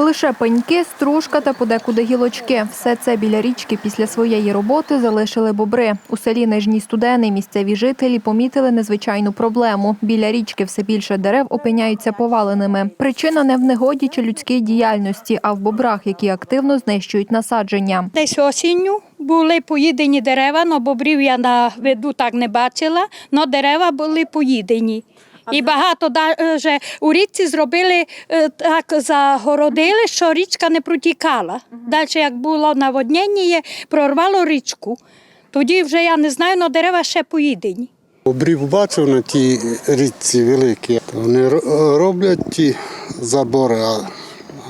Лише пеньки, стружка та подекуди гілочки. Все це біля річки після своєї роботи залишили бобри. У селі Нижній Студени місцеві жителі помітили незвичайну проблему. Біля річки все більше дерев опиняються поваленими. Причина не в негоді чи людській діяльності, а в бобрах, які активно знищують насадження. Десь осінню були поїдені дерева, але бобрів я на виду так не бачила, але дерева були поїдені. І багато даже у річці зробили е, так, загородили, що річка не протікала. Далі, як було наводнення, прорвало річку. Тоді вже я не знаю, але дерева ще поїдені. Обрів бачив на тій річці великі. Вони роблять ті забори, а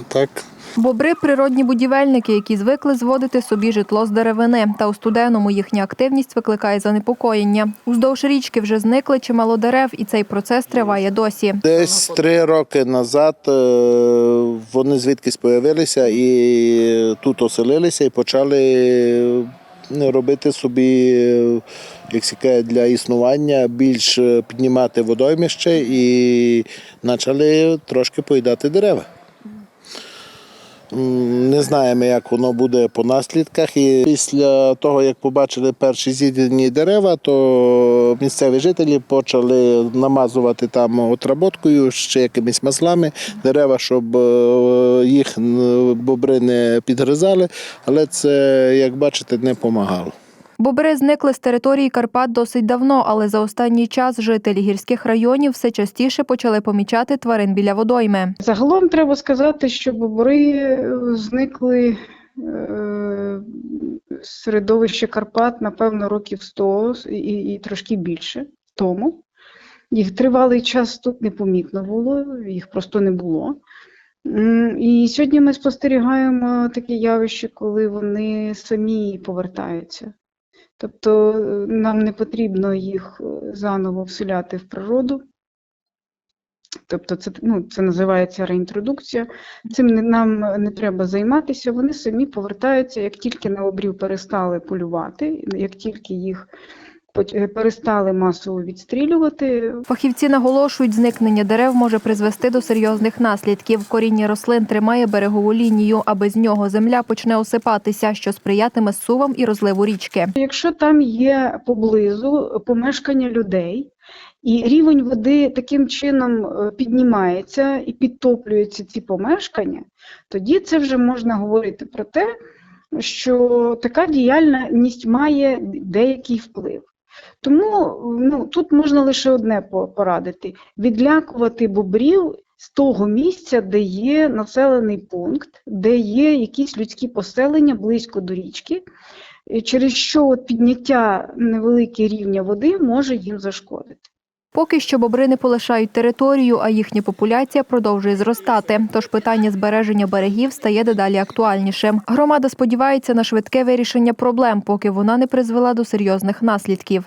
так Бобри природні будівельники, які звикли зводити собі житло з деревини. Та у студеному їхня активність викликає занепокоєння. Уздовж річки вже зникли чимало дерев, і цей процес триває досі. Десь три роки назад е, вони звідкись появилися і тут оселилися і почали е, робити собі, е, як се каже, для існування більш піднімати водоймище і почали трошки поїдати дерева. Не знаємо, як воно буде по наслідках. І після того, як побачили перші з'їдені дерева, то місцеві жителі почали намазувати там отработкою, ще якимись маслами дерева, щоб е, їх бобри не підгризали. Але це, як бачите, не допомагало. Бобри зникли з території Карпат досить давно, але за останній час жителі гірських районів все частіше почали помічати тварин біля водойми. Загалом треба сказати, що бобри е, зникли е, з середовища Карпат, напевно, років 100 і, і трошки більше тому. Їх тривалий час тут непомітно було, їх просто не було. І сьогодні ми спостерігаємо таке явище, коли вони самі повертаються. Тобто е, нам не потрібно їх е, заново вселяти в природу. Тобто це, ну, це називається реінтродукція. Цим не, нам не треба займатися. Вони самі повертаються, як тільки на обрів перестали полювати, як тільки їх перестали масово відстрілювати, Фахівці наголошують, зникнення дерев може призвести до серйозних наслідків. Коріння рослин тримає берегову лінію, а без нього земля почне осипатися, що сприятиме сувам і розливу річки. Якщо там є поблизу помешкання людей, і рівень води таким чином е, піднімається і підтоплюються ці помешкання, тоді це вже можна говорити про те, що така діяльність має деякий вплив. Тому ну, тут можна лише одне порадити: відлякувати бобрів з того місця, де є населений пункт, де є якісь людські поселення близько до річки, через що от підняття невеликого рівня води може їм зашкодити. Поки що бобри не полишають територію, а їхня популяція продовжує зростати. Тож питання збереження берегів стає дедалі актуальнішим. Громада сподівається на швидке вирішення проблем, поки вона не призвела до серйозних наслідків.